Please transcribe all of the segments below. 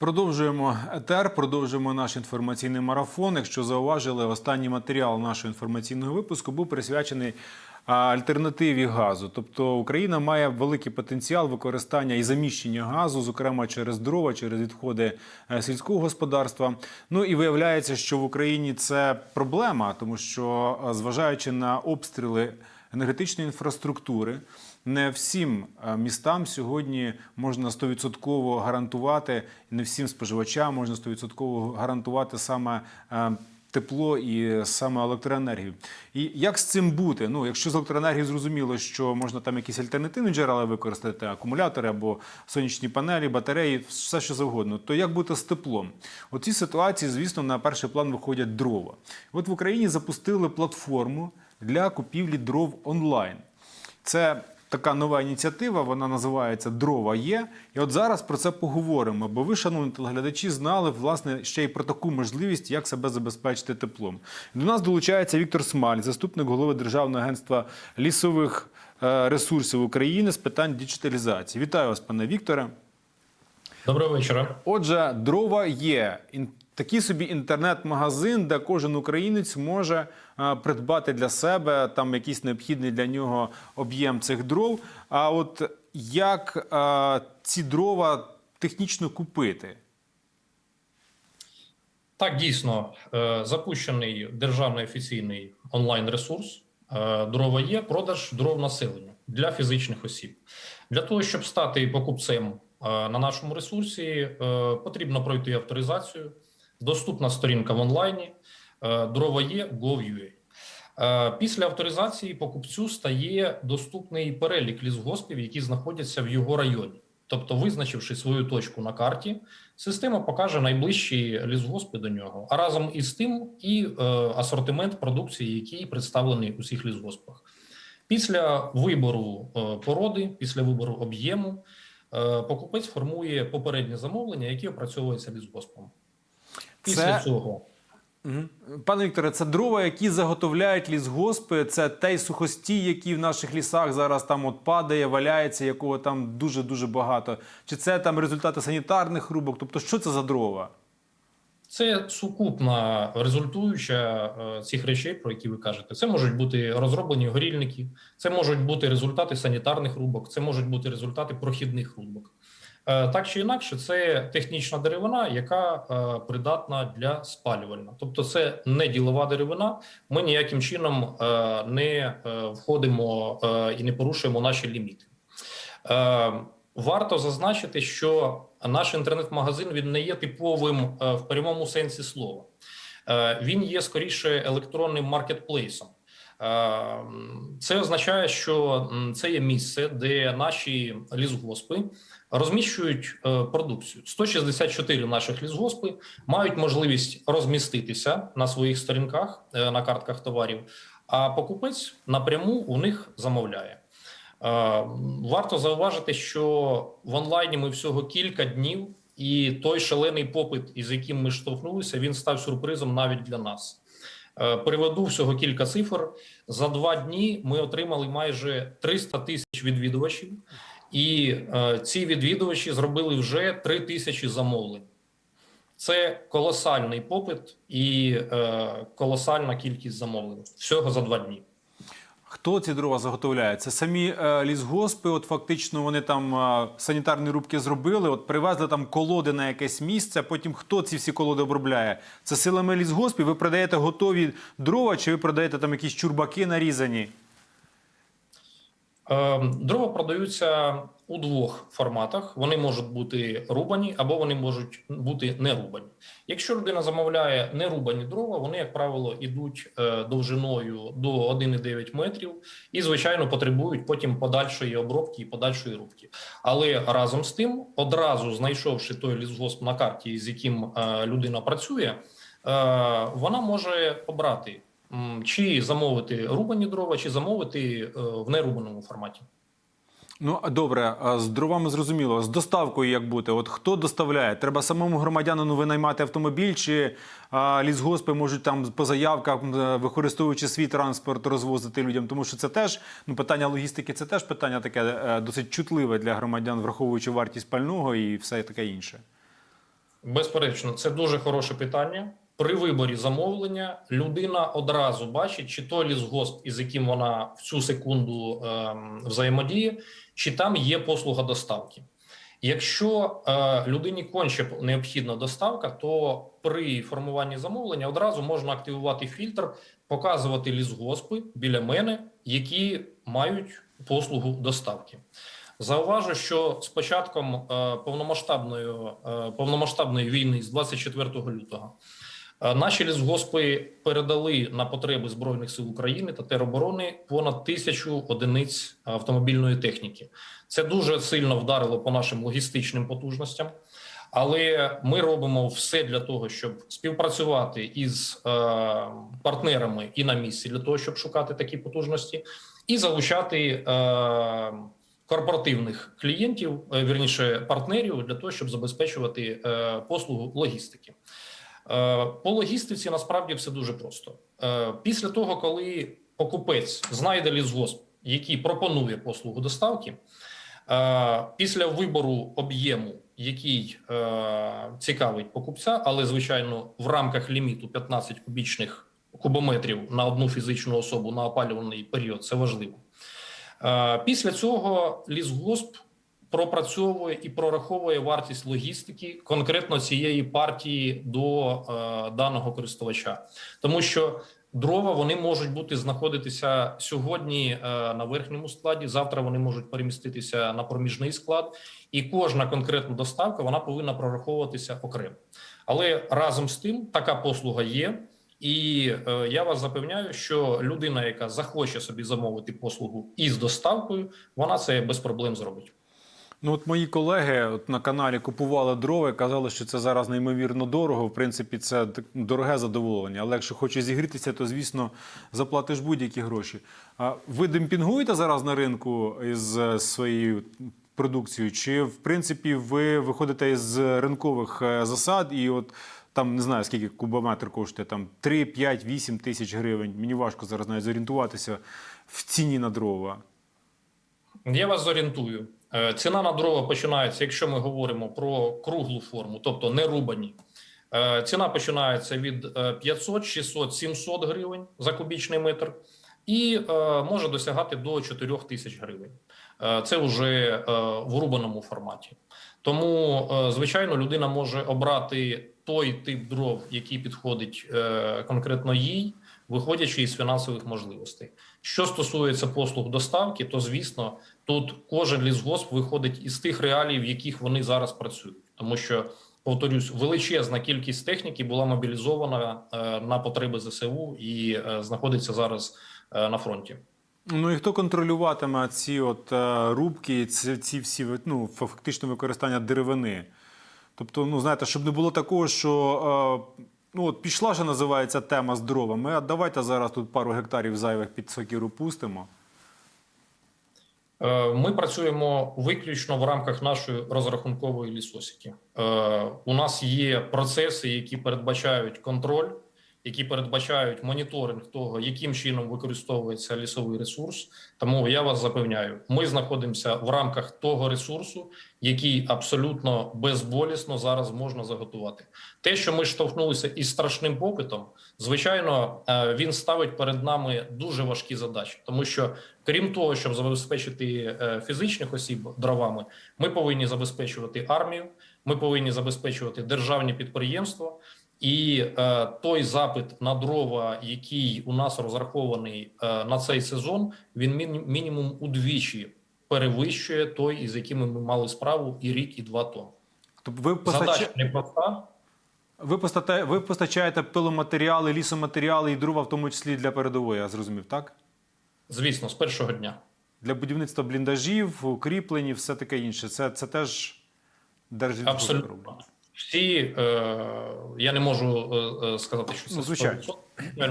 Продовжуємо етер, продовжуємо наш інформаційний марафон. Якщо зауважили, останній матеріал нашого інформаційного випуску був присвячений альтернативі газу. Тобто Україна має великий потенціал використання і заміщення газу, зокрема через дрова, через відходи е, сільського господарства. Ну і виявляється, що в Україні це проблема, тому що е, зважаючи на обстріли енергетичної інфраструктури. Не всім е, містам сьогодні можна 100% гарантувати, не всім споживачам можна 100% гарантувати саме е, тепло і саме електроенергію. І як з цим бути? Ну, якщо з електроенергією зрозуміло, що можна там якісь альтернативні джерела використати, акумулятори або сонячні панелі, батареї, все що завгодно, то як бути з теплом? У цій ситуації, звісно, на перший план виходять дрова. От в Україні запустили платформу для купівлі дров онлайн. Це така нова ініціатива, вона називається Дрова є. І от зараз про це поговоримо. Бо ви, шановні телеглядачі, знали власне ще й про таку можливість, як себе забезпечити теплом. До нас долучається Віктор Смаль, заступник голови Державного агентства лісових е, ресурсів України з питань діджиталізації. Вітаю вас, пане Вікторе. Доброго вечора. Отже, дрова є такий собі інтернет-магазин, де кожен українець може придбати для себе там якийсь необхідний для нього об'єм цих дров. А от як е, ці дрова технічно купити? Так, дійсно, е, запущений державний офіційний онлайн-ресурс е, дрова є продаж дров населенню для фізичних осіб. Для того, щоб стати покупцем е, на нашому ресурсі, е, потрібно пройти авторизацію. Доступна сторінка в онлайні е, дрова є Gov.ua. Е, Після авторизації покупцю стає доступний перелік лісгоспів, які знаходяться в його районі. Тобто, визначивши свою точку на карті, система покаже найближчі лісгоспи до нього, а разом із тим і е, асортимент продукції, який представлений у всіх лісгоспах. Після вибору е, породи, після вибору об'єму, е, покупець формує попереднє замовлення, яке опрацьовується лісгоспом. Після Це- цього. Пане Вікторе, це дрова, які заготовляють лісгоспи. Це той сухостій, який в наших лісах зараз там от падає, валяється, якого там дуже дуже багато. Чи це там результати санітарних рубок? Тобто, що це за дрова? Це сукупна результуюча е, цих речей, про які ви кажете. Це можуть бути розроблені горільники, це можуть бути результати санітарних рубок, це можуть бути результати прохідних рубок. Е, Так чи інакше, це технічна деревина, яка е, придатна для спалювальна. Тобто, це не ділова деревина. Ми ніяким чином е, не входимо і не порушуємо наші ліміти. Варто зазначити, що наш інтернет-магазин він не є типовим в прямому сенсі слова. Він є скоріше електронним маркетплейсом. Е, Це означає, що це є місце, де наші лісгоспи розміщують е, продукцію. 164 наших лісгоспи мають можливість розміститися на своїх сторінках е, на картках товарів, а покупець напряму у них замовляє. Е, Варто зауважити, що в онлайні ми всього кілька днів, і той шалений попит, із яким ми штовхнулися, він став сюрпризом навіть для нас. Е, Приведу всього кілька цифр. За два дні ми отримали майже 300 тисяч відвідувачів, і е, ці відвідувачі зробили вже 3 тисячі замовлень. Це колосальний попит і е, колосальна кількість замовлень всього за два дні. Хто ці дрова заготовляє? Це самі е, лісгоспи. От фактично вони там е, санітарні рубки зробили. От привезли там колоди на якесь місце. Потім хто ці всі колоди обробляє? Це силами лісгоспів. Ви продаєте готові дрова, чи ви продаєте там якісь чурбаки нарізані? Е, Дрова продаються у двох форматах. Вони можуть бути рубані або вони можуть бути не рубані. Якщо людина замовляє не рубані дрова, вони, як правило, йдуть е, довжиною до 1,9 метрів і, звичайно, потребують потім подальшої обробки і подальшої рубки. Але разом з тим, одразу знайшовши той лісгосп на карті, з яким е, людина працює, е, вона може обрати. Чи замовити рубані дрова, чи замовити е, в нерубаному форматі. Ну добре, з дровами зрозуміло. З доставкою як бути? От хто доставляє? Треба самому громадянину винаймати автомобіль, чи а, лісгоспи можуть там по заявкам, е, використовуючи свій транспорт, розвозити людям? Тому що це теж ну питання логістики, це теж питання таке е, досить чутливе для громадян, враховуючи вартість пального і все таке інше. Безперечно, це дуже хороше питання. При виборі замовлення людина одразу бачить, чи то лісгосп, із яким вона в цю секунду ем, взаємодіє, чи там є послуга доставки. Якщо е, людині конче необхідна доставка, то при формуванні замовлення одразу можна активувати фільтр, показувати лісгоспи біля мене, які мають послугу доставки. Зауважу, що з початком е, повномасштабної, е, повномасштабної війни з 24 лютого наші лісгоспи передали на потреби збройних сил України та тероборони понад тисячу одиниць автомобільної техніки. Це дуже сильно вдарило по нашим логістичним потужностям. Але ми робимо все для того, щоб співпрацювати із е, партнерами і на місці для того, щоб шукати такі потужності, і залучати е, корпоративних клієнтів, е, вірніше партнерів, для того, щоб забезпечувати е, послугу логістики. Е, по логістиці насправді все дуже просто. Е, після того, коли покупець знайде лісгосп, який пропонує послугу доставки. Е, Після вибору об'єму, який цікавить покупця, але звичайно в рамках ліміту 15 кубічних кубометрів на одну фізичну особу на опалювальний період, це важливо. Після цього лісгосп пропрацьовує і прораховує вартість логістики конкретно цієї партії до е, даного користувача, тому що Дрова вони можуть бути знаходитися сьогодні е, на верхньому складі. Завтра вони можуть переміститися на проміжний склад, і кожна конкретна доставка вона повинна прораховуватися окремо. Але разом з тим така послуга є. І е, я вас запевняю, що людина, яка захоче собі замовити послугу із доставкою, вона це без проблем зробить. Ну, от мої колеги от на каналі купували дрова і казали, що це зараз неймовірно дорого. В принципі, це дороге задоволення. Але якщо хочеш зігрітися, то звісно заплатиш будь-які гроші. А ви демпінгуєте зараз на ринку із е, своєю продукцією? Чи в принципі ви виходите із ринкових е, засад і от там не знаю скільки кубометр коштує, там 3, 5, 8 тисяч гривень. Мені важко зараз навіть зорієнтуватися в ціні на дрова. Я вас зорієнтую. Е, Ціна на дрова починається, якщо ми говоримо про круглу форму, тобто не рубані. Е, Ціна починається від е, 500, 600, 700 гривень за кубічний метр і е, може досягати до 4 тисяч гривень. Це вже в рубаному форматі. Тому, звичайно, людина може обрати той тип дров, який підходить е, конкретно їй, виходячи із фінансових можливостей. Що стосується послуг доставки, то звісно, тут кожен лісгосп виходить із тих реалій, в яких вони зараз працюють, тому що повторюсь, величезна кількість техніки була мобілізована е, на потреби ЗСУ і е, знаходиться зараз е, на фронті. Ну і хто контролюватиме ці от е, рубки, ці, ці всі ну, фактично використання деревини? Тобто, ну знаєте, щоб не було такого, що е, ну от пішла ж називається тема з дровами. А давайте зараз тут пару гектарів зайвих під сокіру пустимо. Е, Ми працюємо виключно в рамках нашої розрахункової лісосіки. Е, У нас є процеси, які передбачають контроль, які передбачають моніторинг того, яким чином використовується лісовий ресурс. Тому я вас запевняю, ми знаходимося в рамках того ресурсу, який абсолютно безболісно зараз можна заготувати. Те, що ми штовхнулися із страшним попитом, звичайно, е, він ставить перед нами дуже важкі задачі, тому що крім того, щоб забезпечити е, фізичних осіб дровами, ми повинні забезпечувати армію, ми повинні забезпечувати державні підприємства. І е, той запит на дрова, який у нас розрахований е, на цей сезон, він міні- мінімум удвічі перевищує той, із якими ми мали справу і рік, і два тому. Тобто ви. Задача непроста. ви, постата... ви постачаєте пиломатеріали, лісоматеріали і дрова, в тому числі для передової, я зрозумів, так? Звісно, з першого дня. Для будівництва бліндажів, укріплені, все таке інше. Це, це теж робить. Абсолютно. Всі е, я не можу е, е, сказати, що це Ну, звичайно.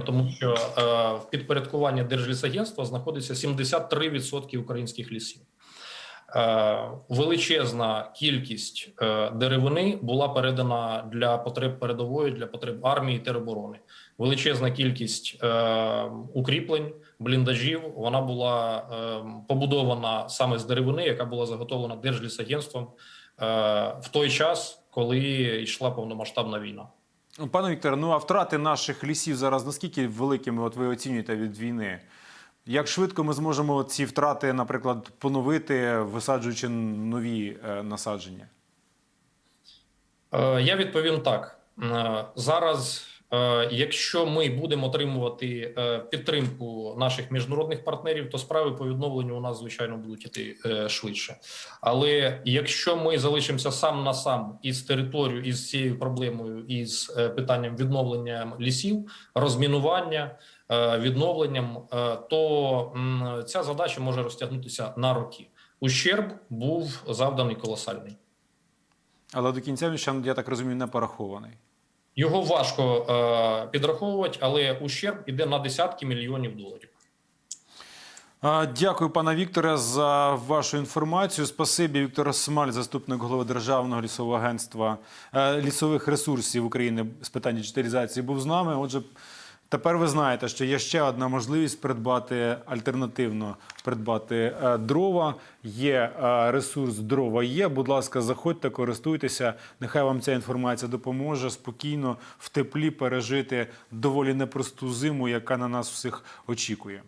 тому що е, в підпорядкуванні Держлісагентства знаходиться 73% українських лісів. Е, величезна кількість е, деревини була передана для потреб передової, для потреб армії тероборони. Величезна кількість е, укріплень бліндажів вона була е, побудована саме з деревини, яка була заготовлена Держлісагентством е, в той час, коли йшла повномасштабна війна. Пане Вікторе, ну а втрати наших лісів зараз наскільки великими от ви оцінюєте від війни? Як швидко ми зможемо ці втрати, наприклад, поновити, висаджуючи нові е, насадження? Е, Я відповім так: Е, зараз, якщо ми будемо отримувати е, підтримку наших міжнародних партнерів, то справи по відновленню у нас звичайно будуть іти е, швидше. Але якщо ми залишимося сам на сам із територією, із цією проблемою, із е, питанням відновлення лісів, розмінування, е, відновленням, е, то ця задача може розтягнутися на роки. Ущерб був завданий колосальний. Але до кінця він ще, я так розумію, не порахований. Його важко е, підраховувати, але ущерб іде на десятки мільйонів доларів. Дякую, пане Вікторе, за вашу інформацію. Спасибі, Віктор Смаль, заступник голови Державного лісового агентства е, лісових ресурсів України з питань діджиталізації, був з нами. Отже, тепер ви знаєте, що є ще одна можливість придбати альтернативно придбати е, дрова. Є е, ресурс дрова. Є. Будь ласка, заходьте, користуйтеся. Нехай вам ця інформація допоможе спокійно в теплі пережити доволі непросту зиму, яка на нас всіх очікує.